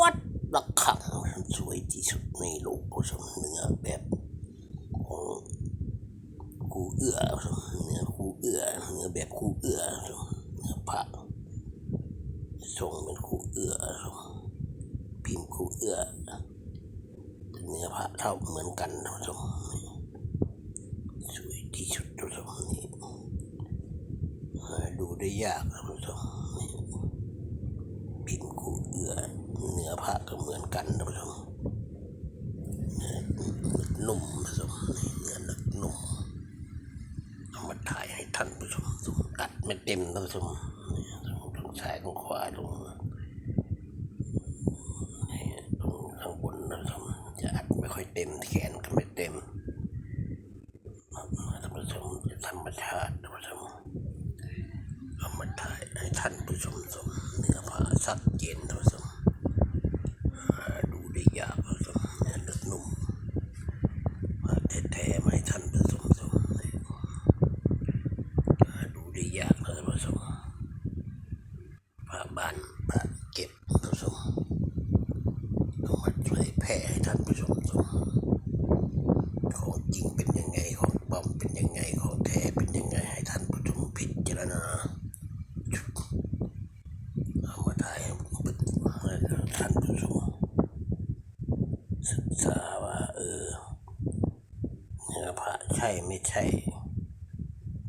วัดระฆังสวยที่สุดในโลกผสมเนื้อแบบของครูเอื้อเนื้อครูเอื้อเนื้อแบบครูเอื้อเนื้อผ้าทรงเป็นครูเอื้อพิมพ์ครูเอื้อเนื้อผ้าเท่าเหมือนกันท่านผู้ชมสวยที่สุดท่านผู้ชมนี่ดูได้ยากท่านผู้ชมนี่พิมพ์คู่ เนื้อผ้าก็เหมือนกันท่านผู้ชมเนื้อนุ่มผสมเนื้อหนักนุ่มเอามาถ่ายให้ท่านผู้ชมดูอัดไม่เต็มท่านผู้ชมตรงซ้ายตรงขวาตรงตรงข้างบนท่านผู้ชมจะอัดไม่ค่อยเต็มแขนก็ไม่เต็มท่านผู้ชมจะธรรมชาติท่านผู้ชมเอามาถ่ายให้ท่านผู้ชมชมเนื้อผ้าชัดเจนท่านผู้ชมหาดูได้ยากท่านผู้ชมเนื้อเลือดนุ่มผ้า แท้ๆมาให้ท่านผู้ชมชมดูได้ยากท่านผู้ชมผ้าบ้านผ้าเก็บท่านผู้ชมเอามาเผยแพร่ให้ท่านผู้ชมชมของจริงเป็นยังไงของปลอมเป็นยังไงของแท้เป็นยังไงให้ท่านผู้ชมพิจารณามาถ่ายให้บึกให้ท่านผู้ชมศึกษาว่าเออเนื้อผ้าใช่ไม่ใช่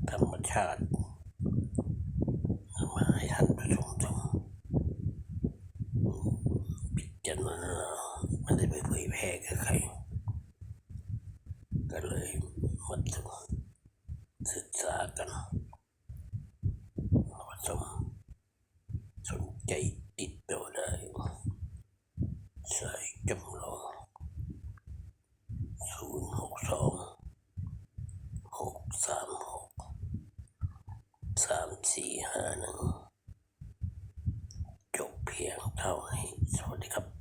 ธรรมชาติมาให้ท่านผู้ชมชมพิจารณาไม่ได้ไปเผยแพร่กับใคร ก็เลยมาศึกษากันผสมสนใจ สี่ห้าหนึ่งจบเพียงเท่านี้ สวัสดีครับ